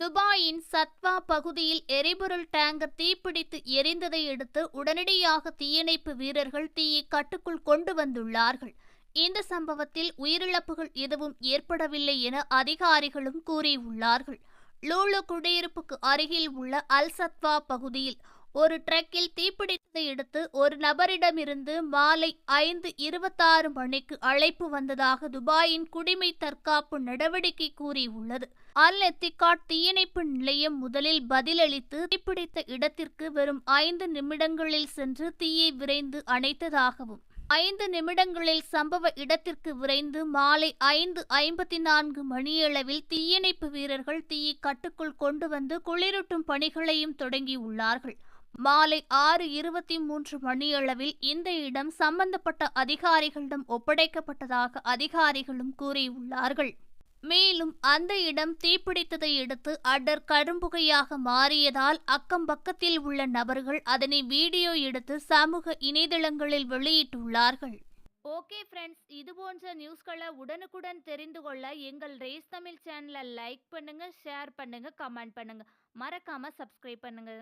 துபாயின் சத்வா பகுதியில் எரிபொருள் டேங்கர் தீப்பிடித்து எரிந்ததை அடுத்து உடனடியாக தீயணைப்பு வீரர்கள் தீயை கட்டுக்குள் கொண்டு வந்துள்ளார்கள். இந்த சம்பவத்தில் உயிரிழப்புகள் எதுவும் ஏற்படவில்லை என அதிகாரிகளும் கூறியுள்ளார்கள். லூலு குடியிருப்புக்கு அருகில் உள்ள அல் சத்வா பகுதியில் ஒரு ட்ரக்கில் தீப்பிடித்ததை அடுத்து ஒரு நபரிடமிருந்து மாலை ஐந்து இருபத்தாறு மணிக்கு அழைப்பு வந்ததாக துபாயின் குடிமை தற்காப்பு நடவடிக்கை கூறியுள்ளது. அல் எத்திகாட் தீயணைப்பு நிலையம் முதலில் பதிலளித்து தீப்பிடித்த இடத்திற்கு வெறும் ஐந்து நிமிடங்களில் சென்று தீயை விரைந்து அணைத்ததாகவும் ஐந்து நிமிடங்களில் சம்பவ இடத்திற்கு விரைந்து மாலை ஐந்து ஐம்பத்தி நான்கு மணியளவில் தீயணைப்பு வீரர்கள் தீயை கட்டுக்குள் கொண்டு வந்து குளிரூட்டும் பணிகளையும் தொடங்கியுள்ளார்கள். மாலை ஆறு இருபத்தி மூன்று மணியளவில் இந்த இடம் சம்பந்தப்பட்ட அதிகாரிகளிடம் ஒப்படைக்கப்பட்டதாக அதிகாரிகளும் கூறியுள்ளார்கள். மேலும் அந்த இடம் தீப்பிடித்ததை அடுத்து அடர் கரும்புகையாக மாறியதால் அக்கம் பக்கத்தில் உள்ள நபர்கள் அதனை வீடியோ எடுத்து சமூக இணையதளங்களில் வெளியிட்டுள்ளார்கள். ஓகே ஃப்ரெண்ட்ஸ் இது போன்ற நியூஸ்களை உடனுக்குடன் தெரிந்து கொள்ள எங்கள் ரேஸ் தமிழ் சேனலை லைக் பண்ணுங்க ஷேர் பண்ணுங்க கமெண்ட் பண்ணுங்க. மறக்காம சப்ஸ்கிரைப் பண்ணுங்க.